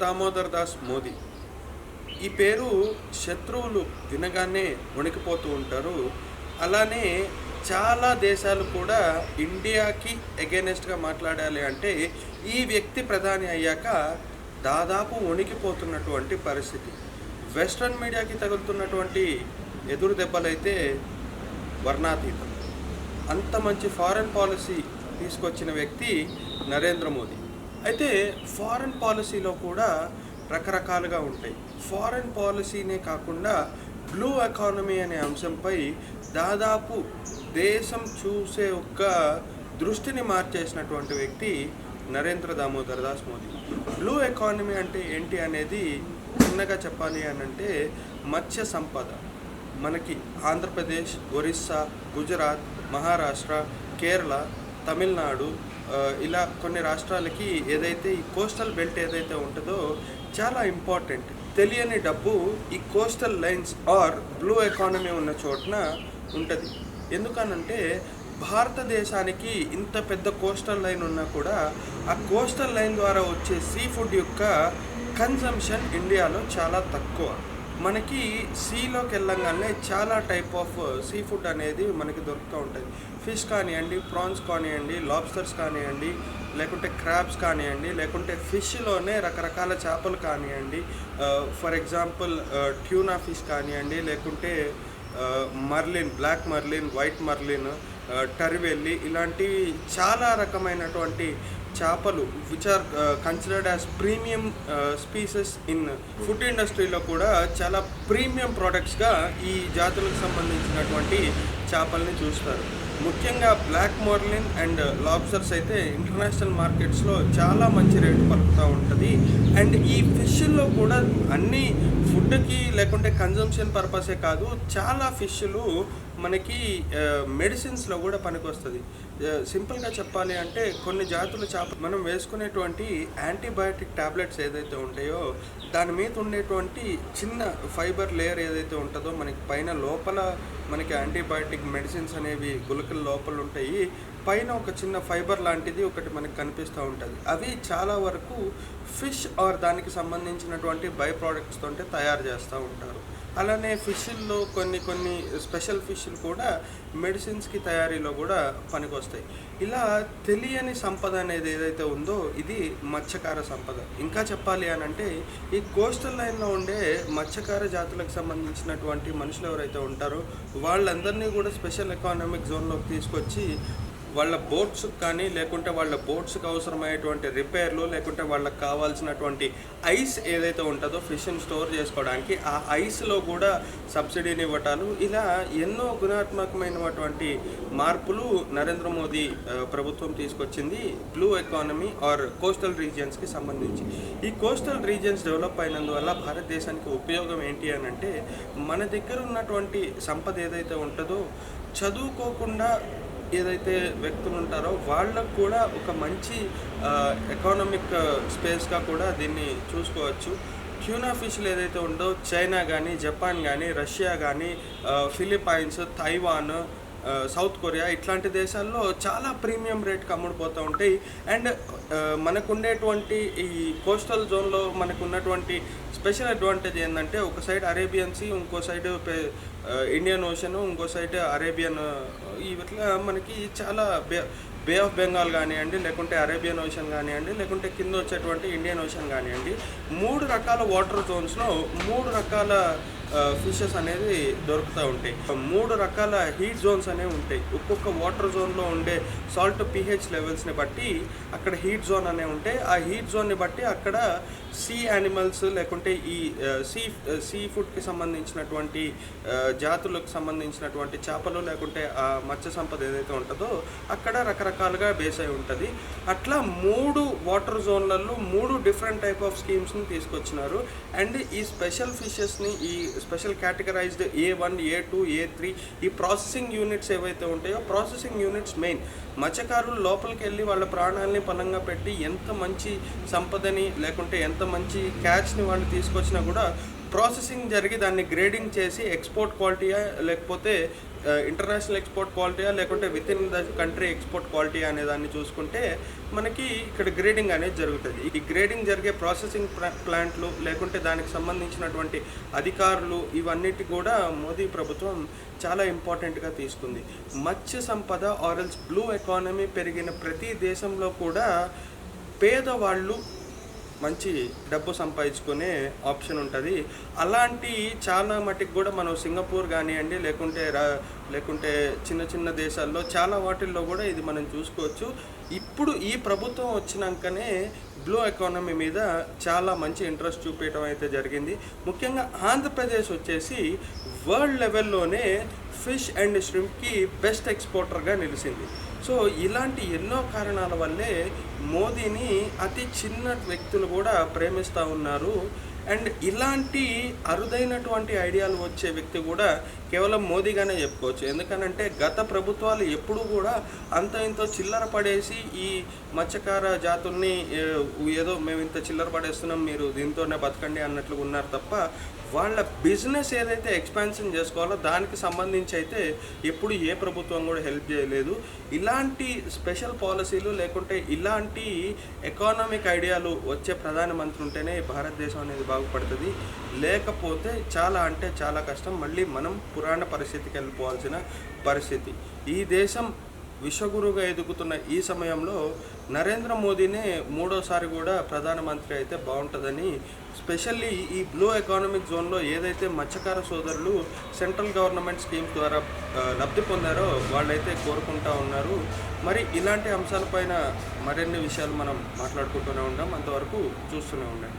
దామోదర్ దాస్ మోదీ. ఈ పేరు శత్రువులు వినగానే వణికిపోతూ ఉంటారు. అలానే చాలా దేశాలు కూడా ఇండియాకి ఎగెనెస్ట్గా మాట్లాడాలి అంటే ఈ వ్యక్తి ప్రధాని అయ్యాక దాదాపు వణికిపోతున్నటువంటి పరిస్థితి. వెస్ట్రన్ మీడియాకి తగులుతున్నటువంటి ఎదురు దెబ్బలైతే వర్ణాతీతం. అంత మంచి ఫారెన్ పాలసీ తీసుకొచ్చిన వ్యక్తి నరేంద్ర మోదీ. అయితే ఫారెన్ పాలసీలో కూడా రకరకాలుగా ఉంటాయి. ఫారెన్ పాలసీనే కాకుండా బ్లూ ఎకానమీ అనే అంశంపై దాదాపు దేశం చూసే ఒక దృష్టిని మార్చేసినటువంటి వ్యక్తి నరేంద్ర దామోదర్ దాస్ మోదీ. బ్లూ ఎకానమీ అంటే ఏంటి అనేది చిన్నగా చెప్పాలి అని అంటే మత్స్య సంపద. మనకి ఆంధ్రప్రదేశ్ ఒరిస్సా గుజరాత్ మహారాష్ట్ర కేరళ తమిళనాడు ఇలా కొన్ని రాష్ట్రాలకి ఏదైతే ఈ కోస్టల్ బెల్ట్ ఏదైతే ఉంటుందో చాలా ఇంపార్టెంట్. తెలియని డబ్బు ఈ coastal lines or blue economy ఉన్న చోటున ఉంటుంది. ఎందుకనంటే భారతదేశానికి ఇంత పెద్ద కోస్టల్ లైన్ ఉన్నా కూడా ఆ కోస్టల్ లైన్ ద్వారా వచ్చే సీ ఫుడ్ యొక్క కన్జంప్షన్ ఇండియాలో చాలా తక్కువ. మనకి సీలోకి వెళ్ళంగానే చాలా టైప్ ఆఫ్ సీ ఫుడ్ అనేది మనకి దొరుకుతూ ఉంటుంది. ఫిష్ కానివ్వండి ప్రాన్స్ కానివ్వండి లాబ్స్టర్స్ కానివ్వండి లేకుంటే క్రాబ్స్ కానివ్వండి లేకుంటే ఫిష్లోనే రకరకాల చేపలు కానివ్వండి ఫర్ ఎగ్జాంపుల్ ట్యూనా ఫిష్ కానివ్వండి లేకుంటే marlin black marlin white marlin టర్వెల్లి ఇలాంటి చాలా రకమైనటువంటి చేపలు which are considered as premium species in food ఇండస్ట్రీలో కూడా చాలా ప్రీమియం ప్రోడక్ట్స్గా ఈ జాతులకు సంబంధించినటువంటి చేపల్ని చూస్తారు. ముఖ్యంగా బ్లాక్ మార్లిన్ అండ్ లాబ్స్టర్స్ అయితే ఇంటర్నేషనల్ మార్కెట్స్లో చాలా మంచి రేటు పలుకుతూ ఉంటుంది. అండ్ ఈ ఫిష్లో కూడా అన్ని ఫుడ్కి లేకుంటే కన్జంప్షన్ పర్పసే కాదు చాలా ఫిష్లు మనకి మెడిసిన్స్లో కూడా పనికొస్తుంది. సింపుల్గా చెప్పాలి అంటే కొన్ని జాతుల చేప మనం వేసుకునేటువంటి యాంటీబయాటిక్ టాబ్లెట్స్ ఏదైతే ఉంటాయో దాని మీద ఉండేటువంటి చిన్న ఫైబర్ లేయర్ ఏదైతే ఉంటుందో మనకి పైన లోపల మనకి యాంటీబయాటిక్ మెడిసిన్స్ అనేవి గులకల లోపల ఉంటాయి. పైన ఒక చిన్న ఫైబర్ లాంటిది ఒకటి మనకి కనిపిస్తూ ఉంటుంది. అవి చాలా వరకు ఫిష్ ఆర్ దానికి సంబంధించినటువంటి బై ప్రోడక్ట్స్తో తయారు చేస్తూ ఉంటారు. అలానే ఫిష్ల్లో కొన్ని కొన్ని స్పెషల్ ఫిష్ ఫిష్లు కూడా మెడిసిన్స్కి తయారీలో కూడా పనికొస్తాయి. ఇలా తెలియని సంపద అనేది ఏదైతే ఉందో ఇది మత్స్యకార సంపద. ఇంకా చెప్పాలి అని అంటే ఈ కోస్టల్ లైన్లో ఉండే మత్స్యకార జాతులకు సంబంధించినటువంటి మనుషులు ఎవరైతే ఉంటారో వాళ్ళందరినీ కూడా స్పెషల్ ఎకానమిక్ జోన్లోకి తీసుకొచ్చి వాళ్ళ బోట్స్ కానీ లేకుంటే వాళ్ళ బోట్స్కి అవసరమైనటువంటి రిపేర్లు లేకుంటే వాళ్ళకి కావాల్సినటువంటి ఐస్ ఏదైతే ఉంటుందో ఫిష్ని స్టోర్ చేసుకోవడానికి ఆ ఐస్లో కూడా సబ్సిడీని ఇవ్వటాలు ఇలా ఎన్నో గుణాత్మకమైనటువంటి మార్పులు నరేంద్ర మోదీ ప్రభుత్వం తీసుకొచ్చింది బ్లూ ఎకానమీ ఆర్ కోస్టల్ రీజియన్స్కి సంబంధించి. ఈ కోస్టల్ రీజియన్స్ డెవలప్ అయినందువల్ల భారతదేశానికి ఉపయోగం ఏంటి అని అంటే మన దగ్గర ఉన్నటువంటి సంపద ఏదైతే ఉంటుందో చదువుకోకుండా ఏదైతే వ్యక్తులు ఉంటారో వాళ్ళకు కూడా ఒక మంచి ఎకానమిక్ స్పేస్గా కూడా దీన్ని చూసుకోవచ్చు. ట్యూనా ఫిష్లు ఏదైతే ఉందో చైనా కానీ జపాన్ కానీ రష్యా కానీ ఫిలిప్పైన్స్ తైవాన్ సౌత్ కొరియా ఇట్లాంటి దేశాల్లో చాలా ప్రీమియం రేట్కి అమ్ముడుపోతూ ఉంటాయి. అండ్ మనకుండేటువంటి మనకు ఉండేటువంటి ఈ కోస్టల్ జోన్లో మనకున్నటువంటి స్పెషల్ అడ్వాంటేజ్ ఏంటంటే ఒక సైడ్ అరేబియన్ సీ ఇంకో సైడ్ పే- ఇండియన్ ఓషన్ ఇంకో సైడ్ అరేబియన్ ఇట్లా మనకి చాలా బే బే ఆఫ్ బెంగాల్ కానివ్వండి లేకుంటే అరేబియన్ ఓషన్ కానివ్వండి లేకుంటే కింద వచ్చేటువంటి ఇండియన్ ఓషన్ కానివ్వండి మూడు రకాల వాటర్ జోన్స్లో మూడు రకాల ఫిషెస్ అనేది దొరుకుతూ ఉంటాయి. మూడు రకాల హీట్ జోన్స్ అనేవి ఉంటాయి. ఒక్కొక్క వాటర్ జోన్లో ఉండే సాల్ట్ పిహెచ్ లెవెల్స్ని బట్టి అక్కడ హీట్ జోన్ అనేవి ఉంటాయి ఆ హీట్ జోన్ని బట్టి అక్కడ సీ యానిమల్స్ లేకుంటే ఈ సీ సీ ఫుడ్కి సంబంధించినటువంటి జాతులకు సంబంధించినటువంటి చేపలు లేకుంటే ఆ మత్స్య సంపద ఏదైతే ఉంటుందో అక్కడ రకరకాలుగా బేస్ అయి ఉంటుంది. అట్లా మూడు వాటర్ జోన్లలో మూడు డిఫరెంట్ టైప్ ఆఫ్ స్కీమ్స్ని తీసుకొచ్చినారు. అండ్ ఈ స్పెషల్ ఫిషెస్ని ఈ special categorised A one A two A three ఈ ప్రాసెసింగ్ యూనిట్స్ ఏవైతే ఉంటాయో ప్రాసెసింగ్ యూనిట్స్ మెయిన్ మత్స్యకారులు లోపలికి వెళ్ళి వాళ్ళ ప్రాణాలని పనంగా పెట్టి ఎంత మంచి సంపదని లేకుంటే ఎంత మంచి క్యాచ్ని వాళ్ళు తీసుకొచ్చినా కూడా ప్రాసెసింగ్ జరిగి దాన్ని గ్రేడింగ్ చేసి ఎక్స్పోర్ట్ క్వాలిటీయా లేకపోతే ఇంటర్నేషనల్ ఎక్స్పోర్ట్ క్వాలిటీయా లేకుంటే within the country export quality అనే దాన్ని చూసుకుంటే మనకి ఇక్కడ గ్రేడింగ్ అనేది జరుగుతుంది. ఈ గ్రేడింగ్ జరిగే ప్రాసెసింగ్ ప్లాంట్లు లేకుంటే దానికి సంబంధించినటువంటి అధికారులు ఇవన్నిటి కూడా మోదీ ప్రభుత్వం చాలా ఇంపార్టెంట్గా తీసుకుంది. మత్స్య సంపద ఆరల్స్ బ్లూ ఎకానమీ పెరిగిన ప్రతి దేశంలో కూడా పేదవాళ్ళు మంచి డబ్బు సంపాదించుకునే ఆప్షన్ ఉంటుంది. అలాంటి చాలా మటుకు కూడా మనం సింగపూర్ కానివ్వండి లేకుంటే రా లేకుంటే చిన్న చిన్న దేశాల్లో చాలా వాటిల్లో కూడా ఇది మనం చూసుకోవచ్చు. ఇప్పుడు ఈ ప్రభుత్వం వచ్చినాకనే బ్లూ ఎకానమీ మీద చాలా మంచి ఇంట్రెస్ట్ చూపించడం అయితే జరిగింది. ముఖ్యంగా ఆంధ్రప్రదేశ్ వచ్చేసి వరల్డ్ లెవెల్లోనే ఫిష్ అండ్ ష్రింప్కి బెస్ట్ ఎక్స్పోర్టర్గా నిలిచింది. సో ఇలాంటి ఎన్నో కారణాల వల్లే మోదీని అతి చిన్న వ్యక్తులు కూడా ప్రేమిస్తూ ఉన్నారు. అండ్ ఇలాంటి అరుదైనటువంటి ఐడియాలు వచ్చే వ్యక్తి కూడా కేవలం మోదీగానే చెప్పుకోవచ్చు. ఎందుకనంటే గత ప్రభుత్వాలు ఎప్పుడూ కూడా అంత ఇంత చిల్లర పడేసి ఈ మత్స్యకార జాతుల్ని ఏదో మేము ఇంత చిల్లర పడేస్తున్నాం మీరు దీంతోనే బతకండి అన్నట్లు ఉన్నారు తప్ప వాళ్ళ బిజినెస్ ఏదైతే ఎక్స్పాన్షన్ చేసుకోవాలో దానికి సంబంధించి అయితే ఎప్పుడు ఏ ప్రభుత్వం కూడా హెల్ప్ చేయలేదు. ఇలాంటి స్పెషల్ పాలసీలు లేకుంటే ఇలాంటి ఎకానమిక్ ఐడియాలు వచ్చే ప్రధానమంత్రి ఉంటేనే భారతదేశం అనేది బాగుపడుతుంది. లేకపోతే చాలా అంటే చాలా కష్టం. మళ్ళీ మనం పురాణ పరిస్థితికి వెళ్ళిపోవాల్సిన పరిస్థితి. ఈ దేశం విశ్వగురుగా ఎదుగుతున్న ఈ సమయంలో నరేంద్ర మోదీనే మూడోసారి కూడా ప్రధానమంత్రి అయితే బాగుంటుందని స్పెషల్లీ ఈ బ్లూ ఎకానమిక్ జోన్లో ఏదైతే మత్స్యకార సోదరులు సెంట్రల్ గవర్నమెంట్ స్కీమ్స్ ద్వారా లబ్ధి పొందారో వాళ్ళైతే కోరుకుంటా ఉన్నారు. మరి ఇలాంటి అంశాలపైన మరిన్ని విషయాలు మనం మాట్లాడుకుంటూనే ఉంటాం అంతవరకు చూస్తూనే ఉండండి.